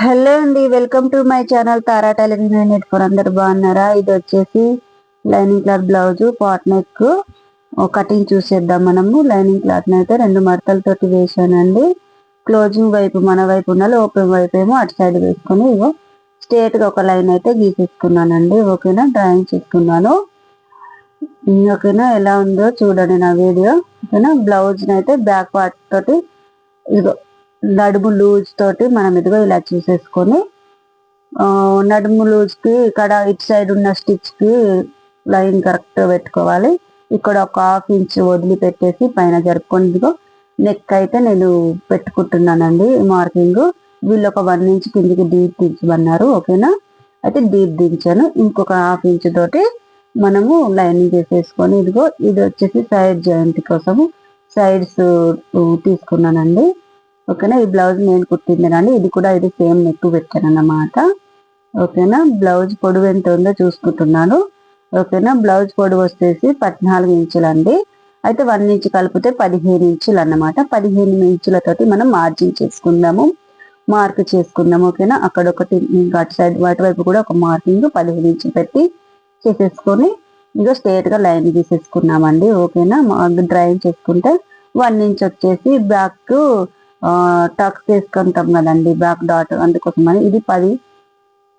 Hello అండి welcome to my channel Tara tailoring unit. For అందరు బాగున్నారా? ఇది వచ్చేసి lining cloth blouse pot neck. Cutting చూసేద్దాం మనము. లైనింగ్ క్లాత్ అయితే రెండు మడతలతోటి వేసానండి క్లోజింగ్ వైపు మన వైపు ఉండాలి ఓపెన్ వైపు ఏమో అటు సైడ్ వేసుకొని ఇగో స్ట్రేట్గా ఒక లైన్ అయితే గీసేసుకున్నానండి. ఓకేనా? డ్రాయింగ్ చేసుకున్నాను. ఓకేనా? ఎలా ఉందో చూడండి నా వీడియో. ఓకేనా? బ్లౌజ్ అయితే బ్యాక్ పార్ట్ తోటి ఇదిగో నడుము లూజ్ తోటి మనం ఇదిగో ఇలా చూసేసుకొని నడుము లూజ్కి ఇక్కడ ఇటు సైడ్ ఉన్న స్టిచ్కి లైన్ కరెక్ట్ పెట్టుకోవాలి. ఇక్కడ ఒక హాఫ్ ఇంచ్ వదిలిపెట్టేసి పైన జరుపుకొని ఇదిగో నెక్ అయితే నేను పెట్టుకుంటున్నానండి మార్కింగ్. వీళ్ళు ఒక వన్ ఇంచ్ కిందికి డీప్ దించమన్నారు ఓకేనా? అయితే డీప్ దించాను. ఇంకొక హాఫ్ ఇంచ్ తోటి మనము లైనింగ్ చేసేసుకొని ఇదిగో ఇది వచ్చేసి సైడ్ జాయింట్ కోసము సైడ్స్ తీసుకున్నానండి. ఓకేనా? ఈ బ్లౌజ్ నేను కుట్టిందేనండి. ఇది కూడా ఇది సేమ్ నెక్ పెట్టాను అన్నమాట ఓకేనా? బ్లౌజ్ పొడవు ఎంత ఉందో చూసుకుంటున్నాను. ఓకేనా? బ్లౌజ్ పొడవు వచ్చేసి పద్నాలుగు ఇంచులండి. అయితే వన్ ఇంచ్ కలిపితే పదిహేను ఇంచులు అన్నమాట పదిహేను ఇంచులతోటి మనం మార్జిన్ చేసుకుందాము. మార్క్ చేసుకుందాం ఓకేనా? అక్కడ ఒకటి ఇంకా అటు సైడ్ వాటి వైపు కూడా ఒక మార్కింగ్ పదిహేను ఇంచులు పెట్టి చేసేసుకొని ఇంకా స్ట్రేట్గా లైన్ తీసేసుకున్నామండి ఓకేనా? డ్రాయింగ్ చేసుకుంటే వన్ ఇంచ్ వచ్చేసి బ్యాక్ టక్స్ చేసుకుంటాం కదండి బ్యాక్ డాట్ అందుకోసమని. ఇది పది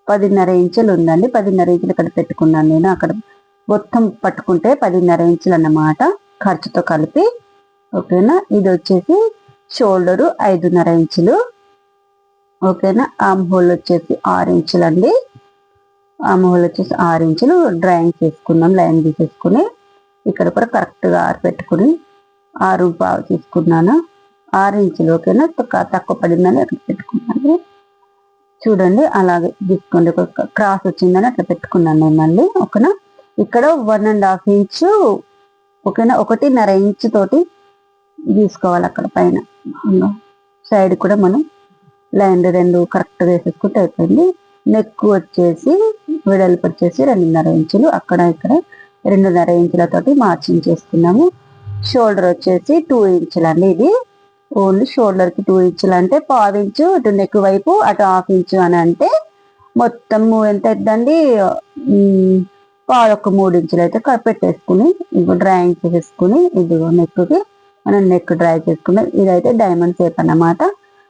పదిన్నర ఇంచులు ఉందండి. పదిన్నర ఇంచులు ఇక్కడ పెట్టుకున్నాను నేను. అక్కడ మొత్తం పట్టుకుంటే పదిన్నర ఇంచులు అన్నమాట ఖర్చుతో కలిపి. ఓకేనా? ఇది వచ్చేసి షోల్డరు ఐదున్నర ఇంచులు. ఓకేనా? ఆమ్ హోల్ వచ్చేసి ఆరు ఇంచులు అండి ఆమ్ హోల్ వచ్చేసి ఆరు ఇంచులు. డ్రాయింగ్ చేసుకున్నాం లైన్ తీసేసుకుని ఇక్కడ కూడా కరెక్ట్గా ఆరు పెట్టుకుని ఆరు బాగా తీసుకున్నాను. ఆరు ఇంచులు ఓకేనా తక్కువ తక్కువ పడిందని అక్కడ పెట్టుకున్నాను. చూడండి అలాగే తీసుకోండి. ఒక క్రాస్ వచ్చిందని అట్లా పెట్టుకున్నాను నేను మళ్ళీ. ఓకేనా? ఇక్కడ వన్ అండ్ హాఫ్ ఇంచు ఓకేనా? ఒకటిన్నర ఇంచు తోటి తీసుకోవాలి అక్కడ పైన. సైడ్ కూడా మనం లైన్ రెండు కరెక్ట్ వేసేసుకుంటే అయిపోయింది. నెక్ వచ్చేసి వెడల్పు వచ్చేసి రెండున్నర ఇంచులు. అక్కడ ఇక్కడ రెండున్నర ఇంచులతోటి మార్చింగ్ చేసుకున్నాము షోల్డర్ వచ్చేసి టూ ఇంచులు అండి ఇది. ఓన్లీ షోల్డర్కి టూ ఇంచులు అంటే పావు ఇంచు ఇటు నెక్ వైపు అటు హాఫ్ ఇంచు అని అంటే మొత్తం ఎంత అవుతుందండి ఉమ్, పావు ఒక మూడు ఇంచులు అయితే పెట్టేసుకుని ఇదిగో డ్రాయింగ్ చేసేసుకుని ఇదిగో నెక్కి మనం నెక్ డ్రై చేసుకుని ఇదైతే డైమండ్ షేప్ అన్నమాట.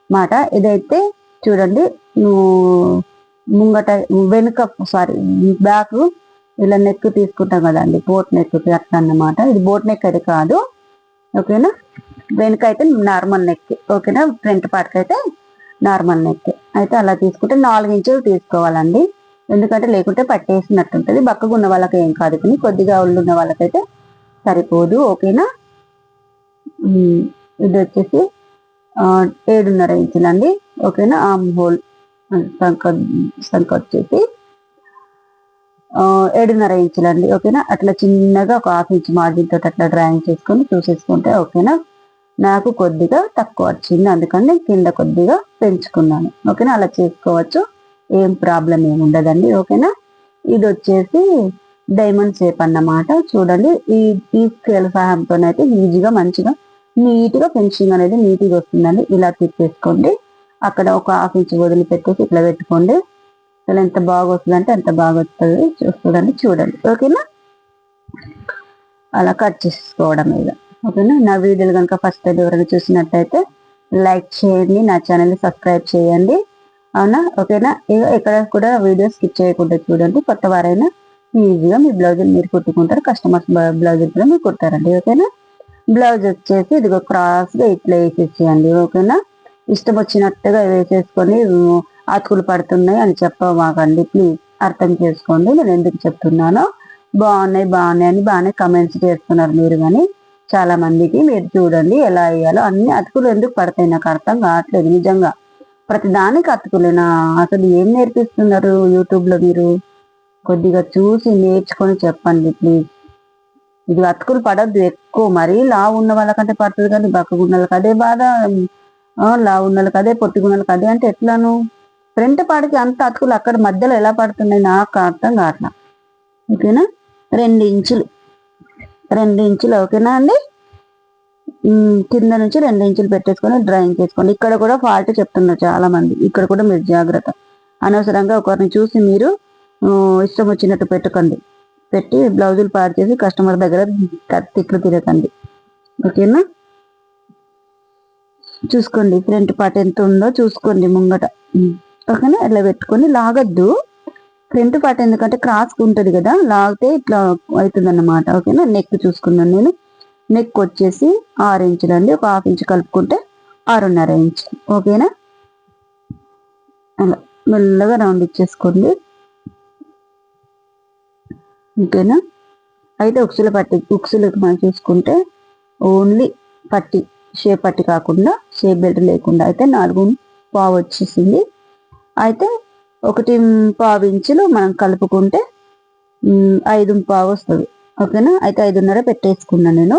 మాట ఇదైతే చూడండి నువ్వు ముంగట వెనుక సారీ బ్యాక్ ఇలా నెక్ తీసుకుంటాం కదండి బోట్ నెక్ అట్లా అన్నమాట. ఇది బోట్ నెక్ అయితే కాదు. ఓకేనా? వెనుక అయితే నార్మల్ నెక్ ఓకేనా? ఫ్రంట్ పార్ట్కి అయితే నార్మల్ నెక్. అయితే అలా తీసుకుంటే నాలుగు ఇంచులు తీసుకోవాలండి. ఎందుకంటే లేకుంటే పట్టేసినట్టు ఉంటుంది బక్కగా ఉన్న వాళ్ళకి ఏం కాదు కానీ కొద్దిగా ఒళ్ళు ఉన్న వాళ్ళకైతే సరిపోదు ఓకేనా? ఇది వచ్చేసి ఏడున్నర ఇంచులండి ఓకేనా? ఆమ్ హోల్ సంక సంక వచ్చేసి ఏడున్నర ఇంచులండి ఓకేనా? అట్లా చిన్నగా ఒక హాఫ్ ఇంచ్ మార్జిన్ తోటి అట్లా డ్రాయింగ్ చేసుకొని చూసేసుకుంటే ఓకేనా? నాకు కొద్దిగా తక్కువ వచ్చింది. అందుకని నేను కింద కొద్దిగా పెంచుకున్నాను. ఓకేనా? అలా చేసుకోవచ్చు. ఏం ప్రాబ్లం ఏమి ఉండదండి. ఓకేనా? ఇది వచ్చేసి డైమండ్ షేప్ అన్నమాట. చూడండి. ఈ ఈ స్కేల్ సహాయంతో అయితే ఈజీగా మంచిగా నీట్గా ఫినిషింగ్ అనేది నీట్గా వస్తుందండి. ఇలా తిప్పేసుకోండి అక్కడ ఒక హాఫ్ ఇంచ్ వదిలిపెట్టేసి ఇట్లా పెట్టుకోండి. అసలు ఎంత బాగా వస్తుందంటే అంత బాగా వస్తుంది. చూస్తుందండి చూడండి. ఓకేనా? అలా కట్ చేసుకోవడం ఇక. ఓకేనా నా వీడియోలు కనుక ఫస్ట్ టైం ఎవరైనా చూసినట్టయితే లైక్ చేయండి నా ఛానల్ని సబ్స్క్రైబ్ చేయండి. అవునా? ఓకేనా? ఇక ఎక్కడ కూడా వీడియో స్కిప్ చేయకుండా చూడండి. కొత్త వారైనా ఈజీగా మీ బ్లౌజులు మీరు కుట్టుకుంటారు. కస్టమర్స్ బ్లౌజులు కూడా మీరు కుట్టారండి ఓకేనా? బ్లౌజ్ వచ్చేసి ఇదిగో క్రాస్గా ఇట్లా వేసేసేయండి. ఓకేనా? ఇష్టం వచ్చినట్టుగా వేసేసుకొని అతుకులు పడుతున్నాయి అని చెప్పమాకండి. ప్లీజ్ అర్థం చేసుకోండి. నేను ఎందుకు చెప్తున్నానో? బాగున్నాయి బాగున్నాయి అని బాగానే కమెంట్స్ చేస్తున్నారు మీరు కానీ చాలా మందికి మీరు చూడండి ఎలా వేయాలో. అన్ని అతుకులు ఎందుకు పడతాయి? నాకు అర్థం కావట్లేదు నిజంగా. ప్రతి దానికి అతుకులేనా అసలు ఏం నేర్పిస్తున్నారు యూట్యూబ్లో మీరు? కొద్దిగా చూసి నేర్చుకొని చెప్పండి ప్లీజ్. ఇది అతుకులు పడద్దు ఎక్కువ. మరీ లావు ఉన్న వాళ్ళకంటే పడుతుంది కానీ బక్కగా వాళ్ళకి అదే బాధ. ఆ, లావు వాళ్ళకి అదే పొట్టిగా అదే అంటే ఎట్లాను? ఫ్రంట్ పాడికి అంత అతుకులు అక్కడ మధ్యలో ఎలా పడుతున్నాయి? నాకు అర్థం కావట్లా. ఓకేనా? రెండు ఇంచులు. రెండు ఇంచులు ఓకేనా అండి? కింద నుంచి రెండు ఇంచులు పెట్టేసుకొని డ్రాయింగ్ చేసుకోండి. ఇక్కడ కూడా ఫాల్ట్ చెప్తున్నారు చాలా మంది ఇక్కడ కూడా మీరు జాగ్రత్త. అనవసరంగా ఒకరిని చూసి మీరు ఇష్టం వచ్చినట్టు పెట్టుకోండి. పెట్టి బ్లౌజులు పాడు చేసి కస్టమర్ దగ్గర తిట్లు తిరగండి ఓకేనా? చూసుకోండి. ఫ్రంట్ పార్ట్ ఎంత ఉందో చూసుకోండి ముంగట. ఓకేనా? ఇట్లా పెట్టుకొని లాగద్దు. ఫ్రంట్ పార్ట్ ఎందుకంటే క్రాస్ ఉంటుంది కదా లాగితే ఇట్లా అవుతుంది అన్నమాట ఓకేనా? నెక్ చూసుకున్నాను నేను. నెక్ వచ్చేసి ఆరు ఇంచులు అండి. ఒక హాఫ్ ఇంచ్ కలుపుకుంటే ఆరున్నర ఇంచ్. ఓకేనా? అలా మెల్లగా రౌండ్ ఇచ్చేసుకోండి. ఓకేనా? అయితే ఉక్సుల పట్టి ఉక్సులకు మనం చూసుకుంటే ఓన్లీ పట్టి షేప్ పట్టి కాకుండా షేప్ బెల్ట్ లేకుండా అయితే నాలుగు పావు వచ్చేసింది. అయితే ఒకటి పావు ఇంచులు మనం కలుపుకుంటే ఐదు పావు వస్తుంది. ఓకేనా? అయితే ఐదున్నర పెట్టేసుకున్నాను నేను.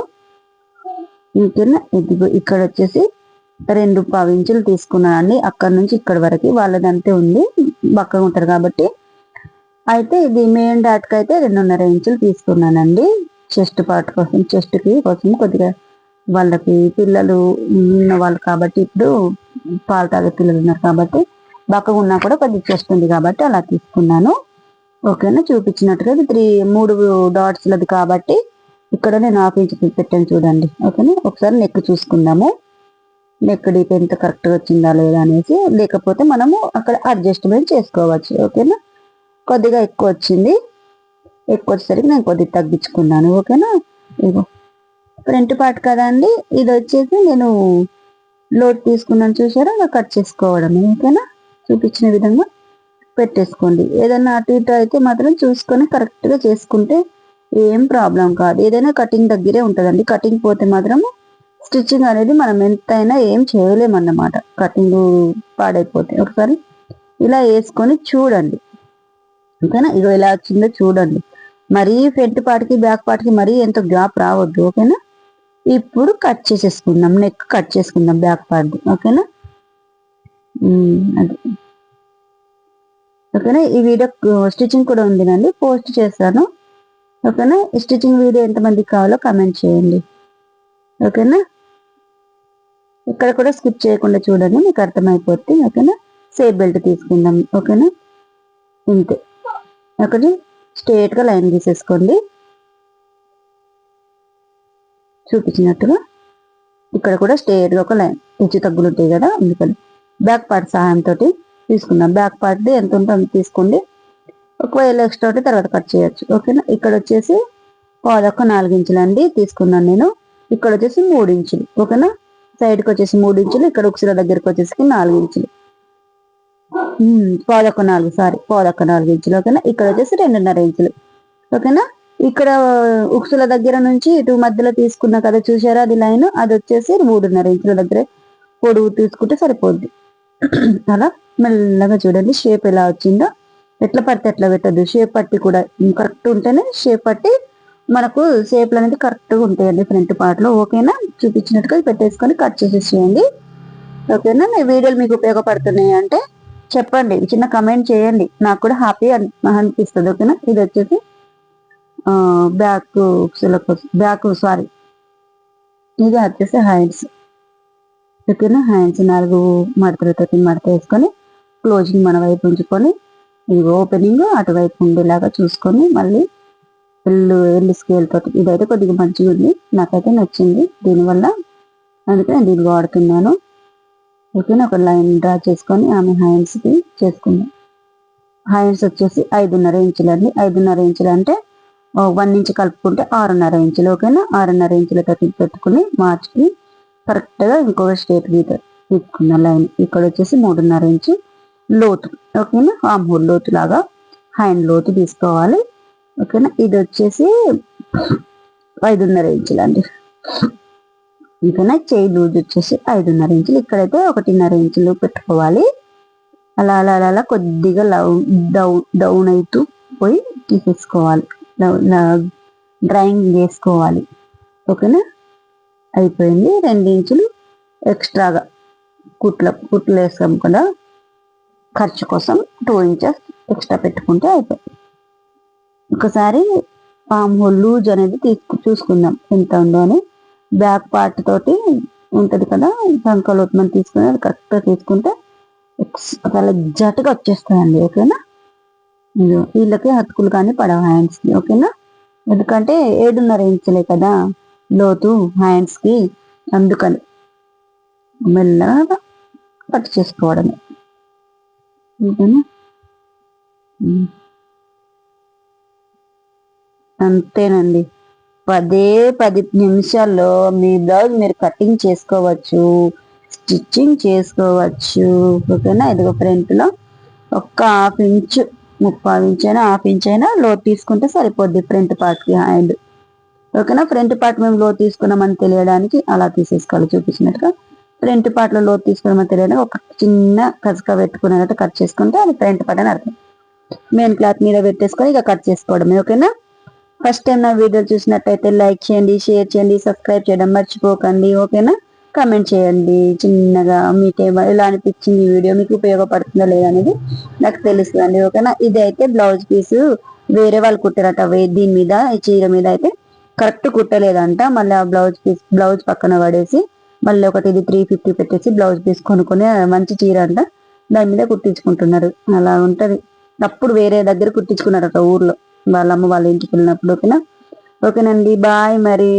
ఇంకేనా? ఇదిగో ఇక్కడ వచ్చేసి రెండు పావు ఇంచులు తీసుకున్నాను అండి. అక్కడ నుంచి ఇక్కడ వరకు వాళ్ళదంతే ఉంది. పక్కగా ఉంటారు కాబట్టి. అయితే ఇది మెయిన్ డాట్కి అయితే రెండున్నర ఇంచులు తీసుకున్నానండి. చెస్ట్ పార్ట్ కోసం చెస్ట్కి కోసం కొద్దిగా వాళ్ళకి పిల్లలు ఉన్న వాళ్ళు కాబట్టి ఇప్పుడు పాలు తాగే పిల్లలు ఉన్నారు కాబట్టి బక్కగా ఉన్నా కూడా కొద్దిగా చెస్ట్ ఉంది కాబట్టి అలా తీసుకున్నాను. ఓకేనా? చూపించినట్టుగా ఇది త్రీ మూడు డాట్స్ లది కాబట్టి ఇక్కడ నేను హాఫ్ ఇంచ్ పెట్టాను చూడండి. ఓకేనా? ఒకసారి నెక్ చూసుకుందాము. నెక్ డీప్ ఎంత కరెక్ట్గా వచ్చిందా లేదా అనేసి. లేకపోతే మనము అక్కడ అడ్జస్ట్మెంట్ చేసుకోవచ్చు. ఓకేనా? కొద్దిగా ఎక్కువ వచ్చింది. ఎక్కువ వచ్చేసరికి నేను కొద్దిగా తగ్గించుకున్నాను. ఓకేనా? ఇగో ఫ్రంట్ పార్ట్ కదండి ఇది వచ్చేసి నేను లోడ్ తీసుకున్నాను చూసారా? కట్ చేసుకోవడం ఓకేనా? చూపించిన విధంగా పెట్టేసుకోండి. ఏదైనా అటు ఇటు అయితే మాత్రం చూసుకొని కరెక్ట్గా చేసుకుంటే ఏం ప్రాబ్లం కాదు. ఏదైనా కటింగ్ దగ్గరే ఉంటుందండి. కటింగ్ పోతే మాత్రం స్టిచ్చింగ్ అనేది మనం ఎంతైనా ఏం చేయలేమన్నమాట. కటింగ్ పాడైపోతే. ఒకసారి ఇలా వేసుకొని చూడండి. ఓకేనా? ఇగో ఇలా వచ్చిందో చూడండి. మరీ ఫ్రంట్ పార్ట్కి బ్యాక్ పార్ట్కి మరీ ఎంత గ్యాప్ రావద్దు. ఓకేనా? ఇప్పుడు కట్ చేసేసుకుందాం. నెక్ కట్ చేసుకుందాం బ్యాక్ పార్ట్ ఓకేనా? అది. ఓకేనా? ఈ వీడియో స్టిచ్చింగ్ కూడా ఉందినండి పోస్ట్ చేస్తాను ఓకేనా? ఈ స్టిచ్చింగ్ వీడియో ఎంతమందికి కావాలో కమెంట్ చేయండి. ఓకేనా? ఇక్కడ కూడా స్కిప్ చేయకుండా చూడండి. మీకు అర్థమైపోద్ది ఓకేనా? సేఫ్ బెల్ట్ తీసుకుందాం. ఓకేనా? ఇంతే. ఒకటి స్ట్రేట్గా లైన్ తీసేసుకోండి. చూపించినట్టుగా. ఇక్కడ కూడా స్ట్రేట్గా ఒక లైన్ హెచ్చు తగ్గులు ఉంటాయి కదా అందుకని. బ్యాక్ పార్ట్ సహాయంతో తీసుకుందాం బ్యాక్ పార్ట్ ఎంత ఉంటే అంత తీసుకోండి ఒకవేళ ఎక్స్ట్రా ఉంటే తర్వాత కట్ చేయొచ్చు. ఓకేనా? ఇక్కడ వచ్చేసి పాదొక్క నాలుగు ఇంచులు అండి తీసుకున్నాను నేను. ఇక్కడ వచ్చేసి మూడు ఇంచులు. ఓకేనా? సైడ్కి వచ్చేసి మూడు ఇంచులు ఇక్కడ ఉక్సుల దగ్గరికి వచ్చేసి నాలుగు ఇంచులు. పాదొక్క నాలుగు సారీ పాదొక్క నాలుగు ఇంచులు ఓకేనా? ఇక్కడ వచ్చేసి రెండున్నర ఇంచులు. ఓకేనా? ఇక్కడ ఉక్సుల దగ్గర నుంచి ఇటు మధ్యలో తీసుకున్న కదా చూసారా అది లైన్? అది వచ్చేసి మూడున్నర ఇంచుల దగ్గర. పొడుగు తీసుకుంటే సరిపోద్ది. అలా? మెల్లగా చూడండి షేప్ ఎలా వచ్చిందో. ఎట్లా పడితే ఎట్లా పెట్టద్దు. షేప్ పట్టి కూడా కరెక్ట్ ఉంటేనే షేప్ పట్టి మనకు షేప్లు అనేది కరెక్ట్గా ఉంటాయండి ఫ్రంట్ పార్ట్లో ఓకేనా చూపించినట్టుగా పెట్టేసుకొని కట్ చేసేసేయండి. ఓకేనా మీ వీడియోలు మీకు ఉపయోగపడుతున్నాయి అంటే చెప్పండి చిన్న కమెంట్ చేయండి. నాకు కూడా హ్యాపీ అనిపిస్తుంది. ఓకేనా ఇది వచ్చేసి బ్యాక్ బ్యాక్ సారీ ఇది వచ్చేసి హ్యాండ్స్ ఓకేనా హ్యాండ్స్ నాలుగు మడతలతో మడత వేసుకొని క్లోజింగ్ మన వైపు ఉంచుకొని ఇది ఓపెనింగ్ అటువైపు ఉండేలాగా చూసుకొని మళ్ళీ ఎల్లు ఎల్లు స్కేల్ తోటి ఇదైతే కొద్దిగా మంచిగా ఉంది. నాకైతే నచ్చింది. దీనివల్ల అందుకే నేను దీన్ని వాడుతున్నాను. ఓకేనా? ఒక లైన్ డ్రా చేసుకొని ఆమె హ్యాండ్స్కి చేసుకుందాం. హ్యాండ్స్ వచ్చేసి ఐదున్నర ఇంచులు అండి. ఐదున్నర ఇంచులు అంటే వన్ ఇంచ్ కలుపుకుంటే ఆరున్నర ఇంచులు. ఓకేనా? ఆరున్నర ఇంచులతో పెట్టుకుని మార్చుకుని కరెక్ట్గా ఇంకొక స్ట్రేట్ గీత తీసుకున్న లైన్. ఇక్కడ వచ్చేసి మూడున్నర ఇంచు. లోతు. ఓకేనా? ఆమ్ హోల్ లోతు లాగా హ్యాండ్ లోతు తీసుకోవాలి. ఓకేనా? ఇది వచ్చేసి ఐదున్నర ఇంచులు అండి. ఓకేనా? చేయి లూజ్ వచ్చేసి ఐదున్నర ఇంచులు. ఇక్కడైతే ఒకటిన్నర ఇంచులు పెట్టుకోవాలి. అలా అలా అలా అలా కొద్దిగా లవ్ డౌన్ డౌన్ అవుతూ పోయి తీసేసుకోవాలి. డ్రాయింగ్ చేసుకోవాలి. ఓకేనా? అయిపోయింది. రెండు ఇంచులు ఎక్స్ట్రాగా కుట్ల కుట్లు వేసాం కదా. ఖర్చు కోసం టూ ఇంచెస్ ఎక్స్ట్రా పెట్టుకుంటే అయిపోయింది ఒకసారి పామ్ హోల్ లూజ్ అనేది తీసుకు చూసుకుందాం ఎంత ఉందో అని. బ్యాక్ పార్ట్ తోటి ఉంటుంది కదా సంకలోట్ మనం తీసుకుని అది కరెక్ట్గా తీసుకుంటే ఎక్స్- చాలా ఎగ్జాక్ట్గా వచ్చేస్తుందండి ఓకేనా? వీళ్ళకి హత్తుకులు కానీ పడవ హ్యాండ్స్కి ఓకేనా? ఎందుకంటే ఏడున్నర ఇంచులే కదా లోతు హ్యాండ్స్కి అందుకని మెల్లగా కట్ చేసుకోవడమే. ఓకేనా అంతేనండి. పదే పది నిమిషాల్లో మీ బ్లౌజ్ మీరు కటింగ్ చేసుకోవచ్చు స్టిచ్చింగ్ చేసుకోవచ్చు. ఓకేనా? ఇదిగో ఫ్రంట్లో ఒక్క హాఫ్ ఇంచ్ ముప్పై ఇంచ్ అయినా హాఫ్ ఇంచ్ అయినా లో తీసుకుంటే సరిపోద్ది ఫ్రంట్ పార్ట్కి హ్యాండ్. ఓకేనా? ఫ్రంట్ పార్ట్ మేము లో తీసుకున్నామని తెలియడానికి అలా తీసేసుకోవాలి. చూపించినట్టుగా ఫ్రంట్ పార్ట్లో లోతు తీసుకోవడం తెలియదు ఒక చిన్న కసక పెట్టుకున్నట్టు కట్ చేసుకుంటే అది ఫ్రంట్ పార్ట్ అని అర్థం. మెయిన్ క్లాత్ మీద పెట్టేసుకొని ఇక కట్ చేసుకోవడమే ఓకేనా? ఫస్ట్ టైం నా వీడియో చూసినట్టయితే లైక్ చేయండి షేర్ చేయండి సబ్స్క్రైబ్ చేయడం మర్చిపోకండి ఓకేనా? కమెంట్ చేయండి చిన్నగా మీకు ఎలా అనిపించింది ఈ వీడియో మీకు ఉపయోగపడుతుందో లేదనేది అనేది నాకు తెలుస్తుందండి ఓకేనా? ఇది అయితే బ్లౌజ్ పీస్ వేరే వాళ్ళు కుట్టారట వే- దీని మీద ఈ చీర మీద అయితే కరెక్ట్ కుట్టలేదంట మళ్ళీ ఆ బ్లౌజ్ పీస్ బ్లౌజ్ పక్కన పడేసి మళ్ళీ ఒకటి ఇది త్రీ ఫిఫ్టీ పెట్టేసి బ్లౌజ్ పీస్ కొనుక్కొని మంచి చీర అంట. దాని మీద కుట్టించుకుంటున్నారు. అలా ఉంటది. అప్పుడు వేరే దగ్గర కుట్టించుకున్నారట ఊర్లో. వాళ్ళ అమ్మ వాళ్ళ ఇంటికి వెళ్ళినప్పుడు ఓకేనా? ఓకేనండి. బాయ్ మరి.